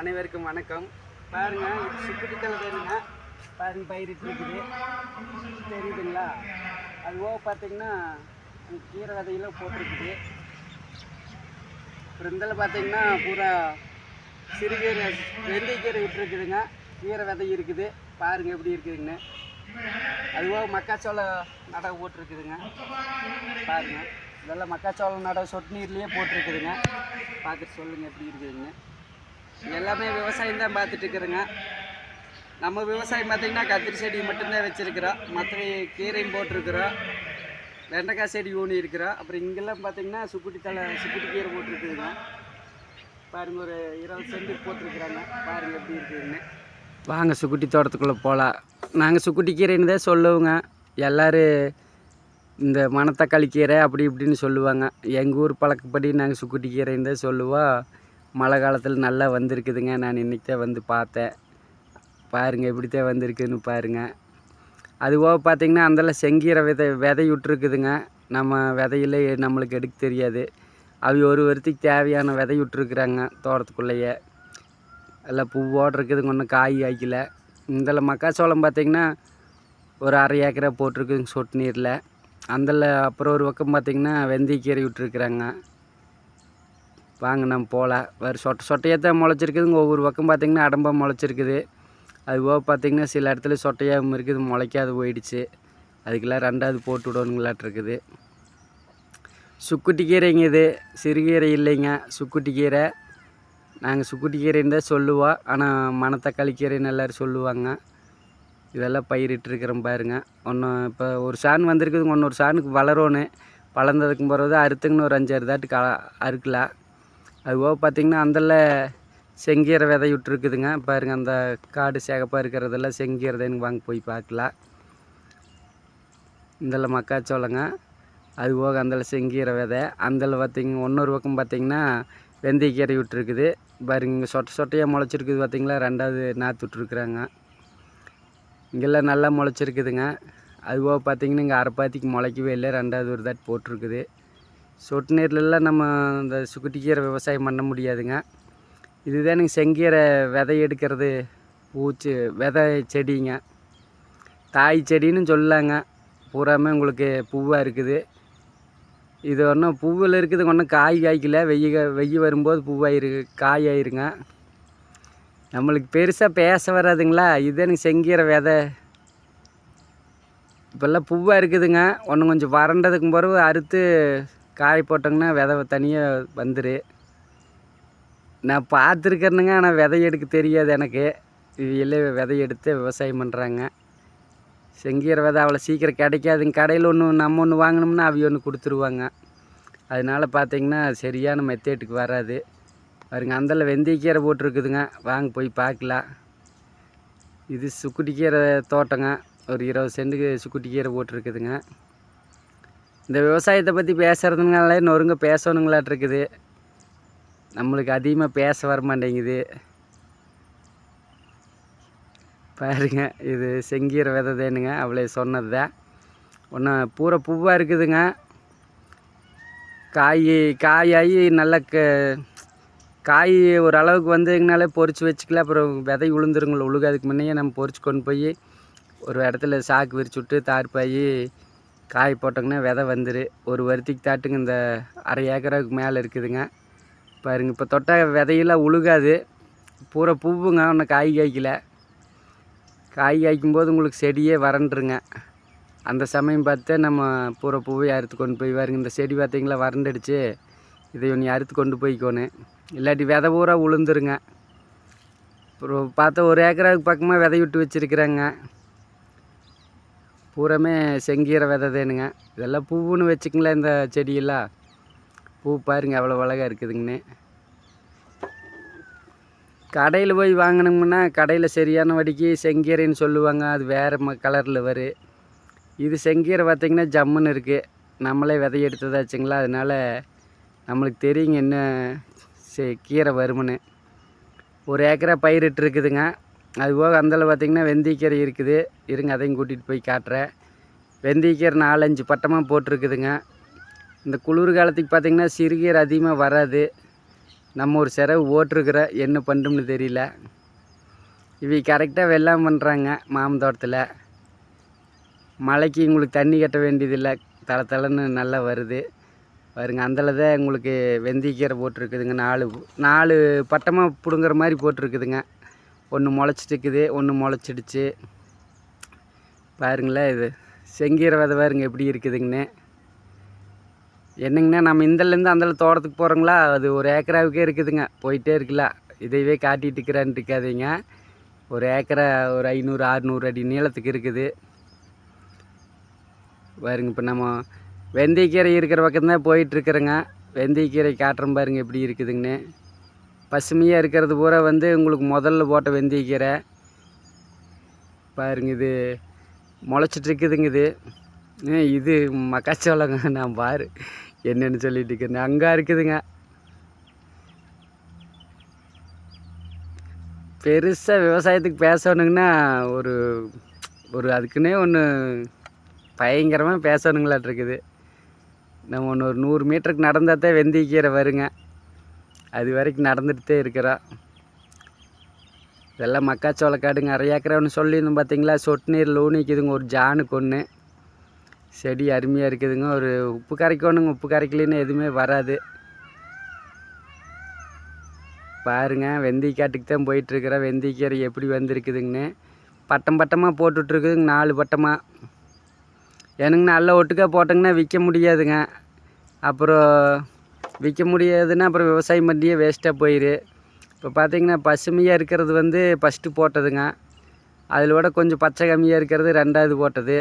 அனைவருக்கும் வணக்கம். பாருங்க இது வேணுங்க பாருங்க பயிரிட்டு இருக்குது தெரியுதுங்களா? அது போக பார்த்தீங்கன்னா கீரை விதையெல்லாம் போட்டிருக்குது. அப்புறம் இதில் பார்த்தீங்கன்னா பூரா சிறுகீரை வெந்தயக்கீரை விட்டுருக்குதுங்க. கீரை விதை இருக்குது. பாருங்க எப்படி இருக்குதுங்கன்னு அதுவோ மக்காச்சோளம் நடவு போட்டிருக்குதுங்க. பாருங்க. இதெல்லாம் மக்காச்சோளம் நடவு சொட்டு நீர்லேயே போட்டிருக்குதுங்க. பார்த்துட்டு சொல்லுங்கள் எப்படி இருக்குதுங்கன்னு எல்லாமே விவசாயம் தான் பார்த்துட்டு இருக்கிறேங்க. நம்ம விவசாயம் பார்த்தீங்கன்னா கத்திரி செடி மட்டும்தான் வச்சுருக்கிறோம். மற்றபடி கீரையும் போட்டிருக்கிறோம். வெண்டைக்காய் செடி ஊனி இருக்கிறோம். அப்புறம் இங்கெல்லாம் பார்த்தீங்கன்னா சுக்குட்டி தலை சுக்குட்டி கீரை போட்டிருக்குதுங்க. பாருங்க ஒரு இருபது சென்ட் போட்டிருக்கிறாங்க. பாருங்க எப்படி இருக்குதுன்னு. வாங்க சுக்குட்டி தோட்டத்துக்குள்ளே போகலாம் நாங்கள் சுக்குட்டி கீரைன்னு தான் சொல்லுவோங்க. எல்லோரும் இந்த மணத்தக்காளி கீரை அப்படி இப்படின்னு சொல்லுவாங்க. எங்கள் ஊர் பழக்கப்படி நாங்கள் சுக்குட்டி கீரைன்னு தான் சொல்லுவோம். மழை காலத்தில் நல்லா வந்திருக்குதுங்க. நான் இன்றைக்கி தான் வந்து பார்த்தேன். பாருங்கள் இப்படித்தான் தான் வந்திருக்குன்னு பாருங்கள் அதுபோக பார்த்தீங்கன்னா அந்தல செங்கீரை விதை விதை விட்ருக்குதுங்க நம்ம விதையிலே நம்மளுக்கு எடுக்க தெரியாது. அவி ஒரு வருத்திக்கு தேவையான விதை விட்ருக்குறாங்க தோட்டத்துக்குள்ளேயே. எல்லாம் பூவோடு இருக்குதுங்க ஒன்றும் காய் காய்க்கல இதில் மக்காச்சோளம் பார்த்தீங்கன்னா ஒரு அரை ஏக்கரா போட்டிருக்குங்க சொட்டு நீரில். அந்தல அப்புறம் ஒரு பக்கம் பார்த்தீங்கன்னா வெந்தயக்கீரை விட்டுருக்குறாங்க வாங்க நம்ம போகலாம் வேறு சொட்டை சொட்டையாக தான் முளைச்சிருக்குதுங்க. ஒவ்வொரு பக்கம் பார்த்திங்கன்னா அடம்பாக முளைச்சிருக்குது. அது போக பார்த்தீங்கன்னா சில இடத்துல சொட்டையாகவும் இருக்குது முளைக்காது போயிடுச்சு. அதுக்கெல்லாம் ரெண்டாவது போட்டு விடணுங்களாட்டிருக்குது. சுக்குட்டி கீரைங்க இது. சிறுகீரை இல்லைங்க. சுக்குட்டி கீரை நாங்கள் சுக்குட்டி கீரைன்னு தான் சொல்லுவோம் ஆனால் மணத்தக்காளி கீரைன்னு எல்லோரும் சொல்லுவாங்க. இதெல்லாம் பயிரிட்டுருக்குறோம் பாருங்க. ஒன்று இப்போ ஒரு சாண் வந்திருக்குதுங்க. ஒன்று ஒரு சாணுக்கு வளரணும் வளர்ந்ததுக்கும் பிறகு அறுத்துங்கன்னு ஒரு அஞ்சாறு தாட்டு க அறுக்கலாம். அது போக பார்த்திங்கன்னா அந்தல செங்கீரை விதை விட்டுருக்குதுங்க பாருங்க அந்த காடு சேகப்பாக இருக்கிறதெல்லாம் செங்கீரதைன்னு வாங்க போய் பார்க்கலாம் இந்தல மக்காச்சோளங்க அது போக அந்தல செங்கீரை விதை அந்தல பார்த்திங்க இன்னொரு பக்கம் பார்த்திங்கன்னா வெந்தயக்கீரை விட்டுருக்குது பாருங்க இங்கே சொட்டை சொட்டையாக முளைச்சிருக்குது பார்த்திங்களா? ரெண்டாவது நாற்று விட்ருக்குறாங்க இங்கெல்லாம் நல்லா முளைச்சிருக்குதுங்க. அது போக பார்த்திங்கன்னா இங்கே அரைப்பாத்திக்கு முளைக்கவே இல்லை. ரெண்டாவது ஒரு தாட்டி போட்டிருக்குது. சொட்டு நீர்லெல்லாம் நம்ம இந்த சுக்குட்டி கீரை விவசாயம் பண்ண முடியாதுங்க. இதுதான் செங்கீரை விதை எடுக்கிறது பூச்சி விதை செடிங்க. தாய் செடின்னு சொல்லலாங்க. பூராமே உங்களுக்கு பூவாக இருக்குது. இது ஒன்றும் பூவில் இருக்குது ஒன்றும் காய் காய்க்கல. வெய்ய வெய்ய வரும்போது பூவாயிரு காய் ஆயிருங்க நம்மளுக்கு பெருசாக பேச வராதுங்களா? இது எனக்கு செங்கீரை விதை. இப்போல்லாம் பூவாக இருக்குதுங்க. ஒன்று கொஞ்சம் வறண்டதுக்கு பிறகு அறுத்து காய போட்டோங்கன்னா விதை தனியாக வந்துரு. நான் பார்த்துருக்கேனுங்க ஆனால் விதை எடுக்க தெரியாது எனக்கு. இவையெல்லாம் விதை எடுத்து விவசாயம் பண்ணுறாங்க செங்கீரை விதை அவ்வளோ சீக்கிரம் கிடைக்காதுங்க. கடையில் ஒன்று நம்ம ஒன்று வாங்கினோம்னா அவி ஒன்று கொடுத்துருவாங்க. அதனால பார்த்தீங்கன்னா சரியான மெத்தேட்டுக்கு வராது. பாருங்க அந்தல வெந்தயக்கீரை போட்டிருக்குதுங்க. வாங்க போய் பார்க்கலாம். இது சுக்குட்டி கீரை தோட்டங்க. ஒரு இருபது சென்ட்டுக்கு சுக்குட்டி கீரை போட்டிருக்குதுங்க. இந்த விவசாயத்தை பற்றி பேசுகிறதுனால நொறுங்க பேசணுங்களாட்டிருக்குது. நம்மளுக்கு அதிகமாக பேச வர மாட்டேங்குது பாருங்க இது செங்கீரை விதைதேனுங்க அவளே சொன்னது தான் ஒன்று பூரா பூவாக இருக்குதுங்க. காய் காயாகி நல்ல க காய் ஒரு அளவுக்கு வந்ததுங்கனாலே பொறிச்சு வச்சுக்கலாம் அப்புறம் விதை உளுந்துருங்கள உழுகாதுக்கு முன்னையே நம்ம பொறிச்சு கொண்டு போய் ஒரு இடத்துல சாக்கு விரிச்சு விட்டு தார்ப்பாயி காய் போட்டோங்கன்னா விதை வந்துரு. ஒரு வருத்திக்கு தாட்டுங்க இந்த அரை ஏக்கராவுக்கு மேலே இருக்குதுங்க. பாருங்க இப்போ தொட்டால் விதையெல்லாம் உழுகாது. பூரா பூவுங்க ஒன்றும் காய் காய்க்கல. காய் காய்க்கும்போது உங்களுக்கு செடியே வறண்டுருங்க. அந்த சமயம் பார்த்து நம்ம பூரா பூவை அறுத்து கொண்டு போய் பாருங்க இந்த செடி பார்த்தீங்களா வறண்டுடுச்சு. இதை ஒன்று அறுத்து கொண்டு போய்க்கோணும் இல்லாட்டி விதை பூரா உளுந்துருங்க. அப்புறம் பார்த்தா ஒரு ஏக்கராவுக்கு பக்கமாக விதை விட்டு வச்சுருக்குறாங்க. பூராமே செங்கீரை விதை தேனுங்க இதெல்லாம் பூவுன்னு வச்சுக்கங்களேன் இந்த செடியெல்லாம். பூ பாருங்க அவ்வளோ அழகாக இருக்குதுங்கன்னு கடையில் போய் வாங்கினோம்னா கடையில் சரியான வடிக்கு செங்கீரைன்னு சொல்லுவாங்க. அது வேறு ம கலரில் வரும் இது செங்கீரை பார்த்திங்கன்னா ஜம்முன்னு இருக்குது நம்மளே விதை எடுத்ததாச்சுங்களா அதனால் நம்மளுக்கு தெரியுங்க என்ன செ கீரை வருமுன்னு. ஒரு ஏக்கரா பயிரிட்டு அதுபோக அது போக அந்தளவு பார்த்திங்கன்னா வெந்தயக்கீரை இருக்குது. இருங்க அதையும் கூட்டிகிட்டு போய் காட்டுறேன். வெந்தயக்கீரை நாலஞ்சு பட்டமாக போட்டிருக்குதுங்க. இந்த குளிர் காலத்துக்கு பார்த்திங்கன்னா சிறுகீரை அதிகமாக வராது. நம்ம ஒரு செலவு ஓட்டிருக்கிற என்ன பண்ணுறோம்னு தெரியல. இவை கரெக்டாக வெள்ளம் பண்ணுறாங்க மாமன் தோட்டத்தில். மழைக்கு உங்களுக்கு தண்ணி கட்ட வேண்டியதில்லை. தள தளன்னு நல்லா வருது. பாருங்க அந்தல தான் உங்களுக்கு வெந்தயக்கீரை போட்டிருக்குதுங்க. நாலு நாலு பட்டமாக பிடுங்குற மாதிரி போட்டிருக்குதுங்க. ஒன்று முளைச்சிட்டு இருக்குது ஒன்று முளைச்சிடுச்சு. பாருங்களேன் இது. செங்கீரை விதை பாருங்க எப்படி இருக்குதுங்கண்ணே என்னங்கண்ணா நம்ம இந்தலேருந்து அந்தல தோட்டத்துக்கு போகிறோங்களா அது ஒரு ஏக்கராவுக்கே இருக்குதுங்க. போயிட்டே இருக்கலாம் இதையவே காட்டிகிட்டு இருக்கிறான்னு இருக்காதீங்க. ஒரு ஏக்கரை ஒரு ஐநூறு அறுநூறு அடி நீளத்துக்கு இருக்குது. பாருங்க இப்போ நம்ம வெந்தயக்கீரை இருக்கிற பக்கம்தான் போயிட்டுருக்குறேங்க வெந்தயக்கீரை காட்டுறோம் பாருங்க எப்படி இருக்குதுங்கண்ணே பசுமையாக இருக்கிறது பூரா வந்து உங்களுக்கு முதல்ல போட்ட வெந்தயக்கீரை பாருங்க இது முளைச்சிட்ருக்குதுங்க இது. இது மக்காச்சோளங்க நான் பாரு. என்னென்னு சொல்லிட்டு இருக்கேன். அங்கே இருக்குதுங்க. பெருசாக விவசாயத்துக்கு பேசணுங்கன்னா ஒரு ஒரு அதுக்குன்னே ஒன்று பயங்கரமாக பேசணுங்களாட்டு இருக்குது. நம்ம ஒன்று ஒரு நூறு மீட்டருக்கு நடந்தால் தான் வெந்தயக்கீரை வருங்க. அது வரைக்கும் நடந்துகிட்டே இருக்கிறோம் இதெல்லாம் மக்காச்சோள காடுங்க நிறைய ஏக்கரம்னு சொல்லியிருந்தோம் பார்த்தீங்களா? சொட்டு நீரில் ஊனிக்குதுங்க ஒரு ஜானுக்கு ஒன்று செடி அருமையாக இருக்குதுங்க ஒரு உப்பு கரைக்கணுங்க உப்பு கரைக்கலின்னு எதுவுமே வராது. பாருங்க வெந்தயக்காட்டுக்கு தான் போயிட்டுருக்குறேன் வெந்தயக்கீரை எப்படி வந்திருக்குதுங்கன்னு. பட்டம் பட்டமாக போட்டுட்ருக்குதுங்க நாலு பட்டமாக எனக்கு நல்ல ஒட்டுக்கா போட்டோங்கன்னா விற்க முடியாதுங்க. அப்புறம் விற்க முடியாதுன்னா அப்புறம் விவசாயம் பண்ணியே வேஸ்ட்டாக போயிடு இப்போ பார்த்தீங்கன்னா பசுமையாக இருக்கிறது வந்து ஃபஸ்ட்டு போட்டதுங்க. அதில் விட கொஞ்சம் பச்சை கம்மியாக இருக்கிறது ரெண்டாவது போட்டது.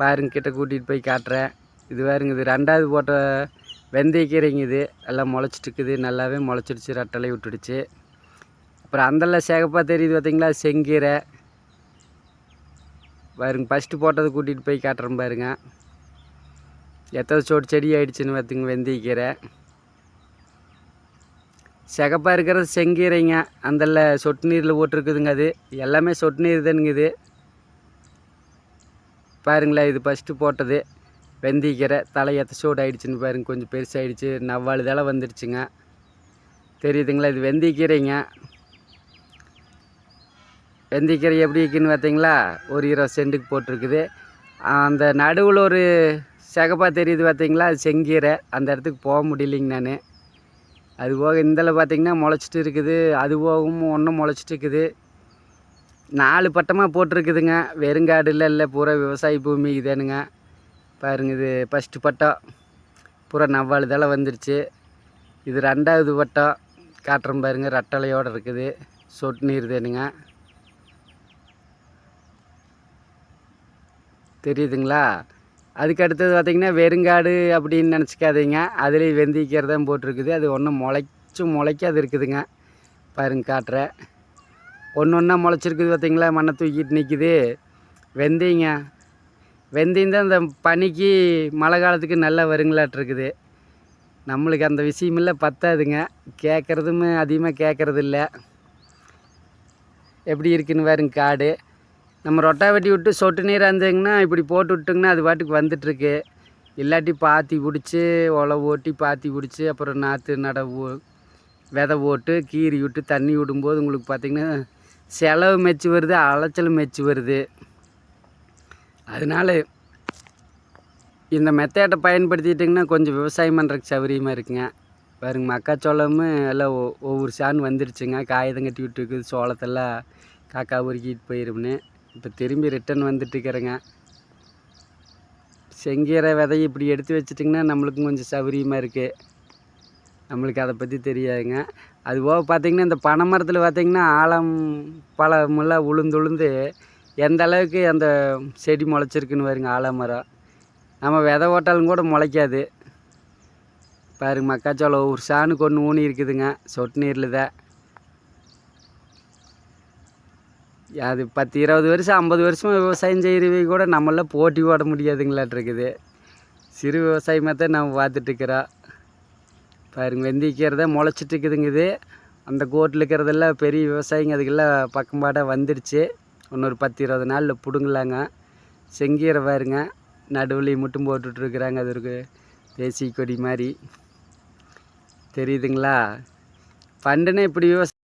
பாருங்க கிட்ட கூட்டிகிட்டு போய் காட்டுறேன். இது வேறுங்க இது ரெண்டாவது போட்ட வெந்தயக்கீரைங்க இது. எல்லாம் முளைச்சிட்டுக்குது நல்லாவே முளைச்சிடுச்சு ரெட்டலை விட்டுடுச்சு. அப்புறம் அந்தெல்லாம் சேகப்பாக தெரியுது பார்த்தீங்களா செங்கீரை. பாருங்க ஃபஸ்ட்டு போட்டதை கூட்டிகிட்டு போய் காட்டுறேன் பாருங்க. எத்தனை சோடு செடி ஆயிடுச்சுன்னு பார்த்துங்க வெந்தயக்கீரை சிகப்பாக இருக்கிறது செங்கீரைங்க அந்தல சொட்டு நீரில் போட்டிருக்குதுங்க அது. எல்லாமே சொட்டு நீர் தானுங்க இது. பாருங்களேன் இது ஃபஸ்ட்டு போட்டது. வெந்தயக்கீரை தலை எத்த சோடு ஆயிடுச்சுன்னு பாருங்க கொஞ்சம் பெருசாகிடுச்சு நவ்வாழு தலை வந்துடுச்சுங்க தெரியுதுங்களா இது வெந்தயக்கீரைங்க வெந்தயக்கீரை எப்படி இருக்குன்னு பார்த்தீங்களா? ஒரு இருபது சென்ட்டுக்கு போட்டிருக்குது. அந்த நடுவில் ஒரு சிகப்பாக தெரியுது பார்த்தீங்களா அது செங்கீரை. அந்த இடத்துக்கு போக முடியலைங்க நான். அது போக இந்தல பார்த்தீங்கன்னா முளைச்சிட்டு இருக்குது. அது போகவும் ஒன்றும் முளைச்சிட்டு இருக்குது. நாலு பட்டமாக போட்டிருக்குதுங்க. வெறுங்காடு இல்லை இல்லை பூரா விவசாய பூமி இதேனுங்க பாருங்க இது ஃபஸ்ட்டு பட்டம். பூரா நவ்வாழு தலை வந்துருச்சு. இது ரெண்டாவது பட்டம். காட்டுறேன் பாருங்க ரெட்டலையோடு இருக்குது. சொட்டு நீர் தேனுங்க. தெரியுதுங்களா? அதுக்கு அடுத்தது பார்த்திங்கன்னா வெறுங்காடு அப்படின்னு நினச்சிக்காதீங்க. அதுலேயும் வெந்தயக்கீரை தான் போட்டிருக்குது. அது ஒன்றும் முளைக்க முளைக்காது இருக்குதுங்க. பாருங்க காட்டுறேன் ஒன்று ஒன்றா முளைச்சிருக்குது பார்த்தீங்களா மண்ணை தூக்கிட்டு நிற்கிது வெந்தயங்க வெந்தயம் தான் இந்த பனிக்கு மழை காலத்துக்கு நல்லா வருங்களாட்டு இருக்குது. நம்மளுக்கு அந்த விஷயமில்ல பத்தாதுங்க. கேட்குறதும் அதிகமாக கேட்குறது இல்லை எப்படி இருக்குன்னு பாருங்க காடு. நம்ம ரொட்டா வெட்டி விட்டு சொட்டு நீர் இருந்தீங்கன்னா இப்படி போட்டு விட்டுங்கன்னா அது பாட்டுக்கு வந்துட்டுருக்கு. இல்லாட்டி பாத்தி பிடிச்சி ஒலை ஓட்டி பாத்தி பிடிச்சி அப்புறம் நாற்று நட விதை போட்டு கீறி விட்டு தண்ணி விடும்போது உங்களுக்கு பார்த்திங்கன்னா செலவு மெச்சு வருது அலைச்சலும் மெச்சு வருது. அதனால இந்த மெத்தேட்டை பயன்படுத்திட்டிங்கன்னா கொஞ்சம் விவசாயம் பண்ணுறதுக்கு சௌகரியமாக இருக்குங்க. பாருங்க மக்காச்சோளமும் எல்லாம் ஒ- ஒவ்வொரு சான் வந்துருச்சுங்க. காகிதம் கட்டி விட்டுருக்குது சோளத்தெல்லாம் காக்கா உருக்கிட்டு போயிரும்னு. இப்போ திரும்பி ரிட்டன் வந்துட்டுருக்கிறேங்க. செங்கீரை விதையை இப்படி எடுத்து வச்சிட்டிங்கன்னா நம்மளுக்கும் கொஞ்சம் சௌகரியமாக இருக்குது நம்மளுக்கு அதை பற்றி தெரியாதுங்க. அது போக பார்த்திங்கன்னா இந்த பனை மரத்தில் பார்த்திங்கன்னா ஆழம் பழமெல்லாம் உளுந்து உளுந்து எந்த அளவுக்கு அந்த செடி முளைச்சிருக்குன்னு பாருங்க ஆலமரம். நம்ம விதை ஓட்டாலும் கூட முளைக்காது. பாருங்க மக்காச்சோளம் ஒரு சாணுக்கு ஒன்று ஊனி இருக்குதுங்க சொட்டு நீரில் தான். அது பத்து இருபது வருஷம் ஐம்பது வருஷமாக விவசாயம் செய்கிறவங்க கூட நம்மளாம் போட்டி போட முடியாதுங்களாட்டு இருக்குது சிறு விவசாயமாக தான் நம்ம பார்த்துட்ருக்குறோம் பாருங்க வெந்திக்கிறத தான் முளைச்சிட்டு இருக்குதுங்க இது அந்த கோட்டில் இருக்கிறதெல்லாம் பெரிய விவசாயிங்க அதுக்கெல்லாம் பக்கம்பாடாக வந்துடுச்சு. இன்னொரு பத்து இருபது நாளில் பிடுங்கலாங்க. செங்கீரை பாருங்க நடுவுலையும் மட்டும் போட்டுட்ருக்குறாங்க அது இருக்கு தேசிய கொடி மாதிரி. தெரியுதுங்களா? பண்டுன்னா இப்படி விவசாயம்